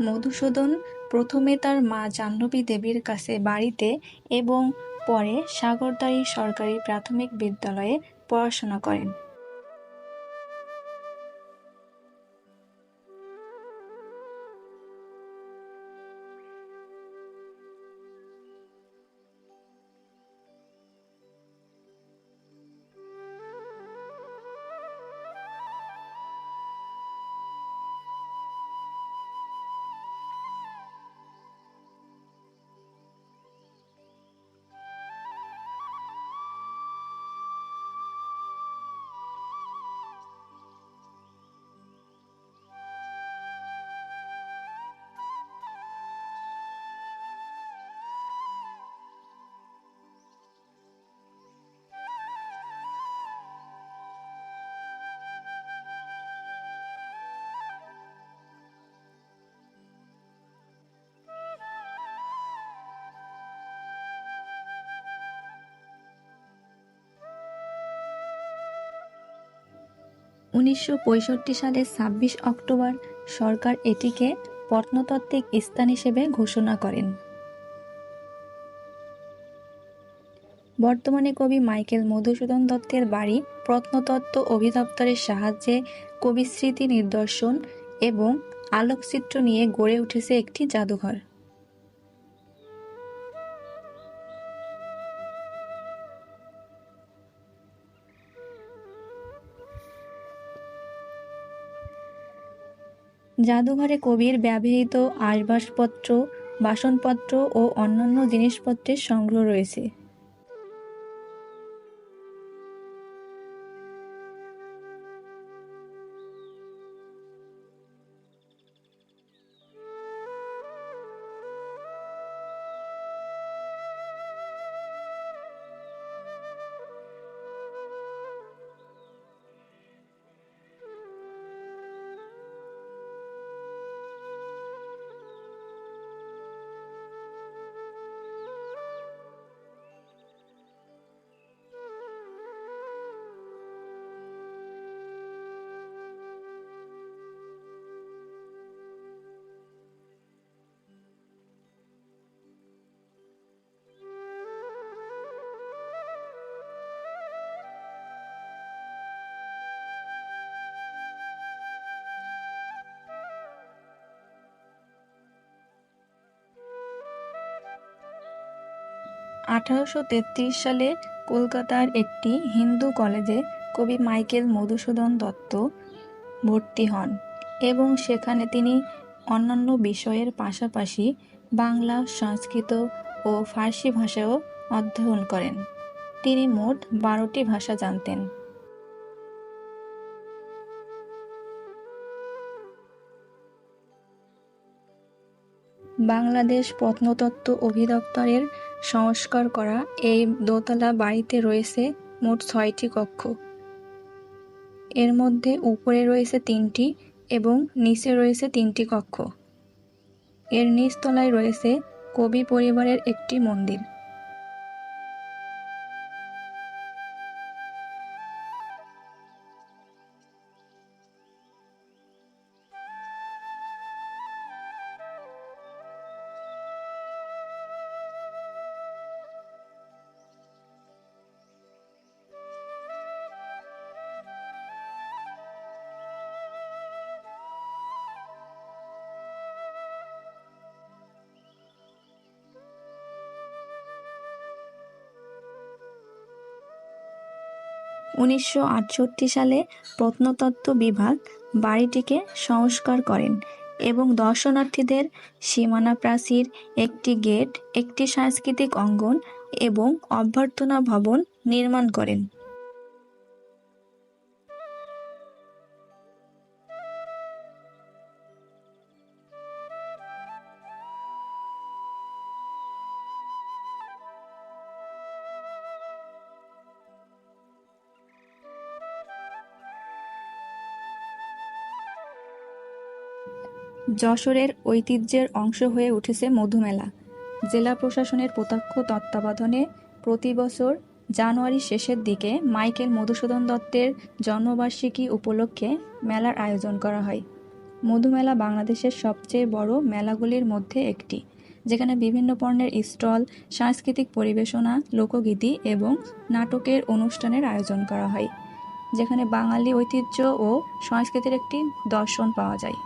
মধুসূদন প্রথমে তার মা জাহ্নবী দেবীর কাছে বাড়িতে এবং পরে সাগরদাড়ি সরকারি প্রাথমিক বিদ্যালয়ে পড়াশোনা করেন। উনিশশো সালের ছাব্বিশ অক্টোবর সরকার এটিকে প্রত্নতাত্ত্বিক স্থান হিসেবে ঘোষণা করেন। বর্তমানে কবি মাইকেল মধুসূদন দত্তের বাড়ি প্রত্নতত্ত্ব অধিদপ্তরের সাহায্যে কবি স্মৃতি নিদর্শন এবং আলোকচিত্র নিয়ে গড়ে উঠেছে একটি জাদুঘর। জাদুঘরে কবির ব্যবহৃত আসবাসপত্র বাসনপত্র ও অন্যান্য জিনিসপত্রের সংগ্রহ রয়েছে। আঠারোশো তেত্রিশ সালে কলকাতার একটি হিন্দু কলেজে কবি মাইকেল মধুসূদন দত্ত ভর্তি হন এবং সেখানে তিনি অন্যান্য বিষয়ের পাশাপাশি বাংলা, সংস্কৃত ও ফার্সি ভাষাও অধ্যয়ন করেন। তিনি মোট বারোটি ভাষা জানতেন। বাংলাদেশ প্রত্নতত্ত্ব অধিদপ্তরের সংস্কার করা এই দোতলা বাড়িতে রয়েছে মোট ছয়টি কক্ষ। এর মধ্যে উপরে রয়েছে তিনটি এবং নিচে রয়েছে তিনটি কক্ষ। এর নিচতলায় রয়েছে কবি পরিবারের একটি মন্দির। উনিশশো আটষট্টি সালে প্রত্নতত্ত্ব বিভাগ বাড়িটিকে সংস্কার করেন এবং দর্শনার্থীদের সীমানা প্রাচীর, একটি গেট, একটি সাংস্কৃতিক অঙ্গন এবং অভ্যর্থনা ভবন নির্মাণ করেন। যশোরের ঐতিহ্যের অংশ হয়ে উঠেছে মধুমেলা। জেলা প্রশাসনের প্রত্যক্ষ তত্ত্বাবধানে প্রতি বছর জানুয়ারি শেষের দিকে মাইকেল মধুসূদন দত্তের জন্মবার্ষিকী উপলক্ষে মেলার আয়োজন করা হয়। মধুমেলা বাংলাদেশের সবচেয়ে বড় মেলাগুলির মধ্যে একটি, যেখানে বিভিন্ন পণ্যের স্টল, সাংস্কৃতিক পরিবেশনা, লোকগীতি এবং নাটকের অনুষ্ঠানের আয়োজন করা হয়, যেখানে বাঙালি ঐতিহ্য ও সংস্কৃতির একটি দর্শন পাওয়া যায়।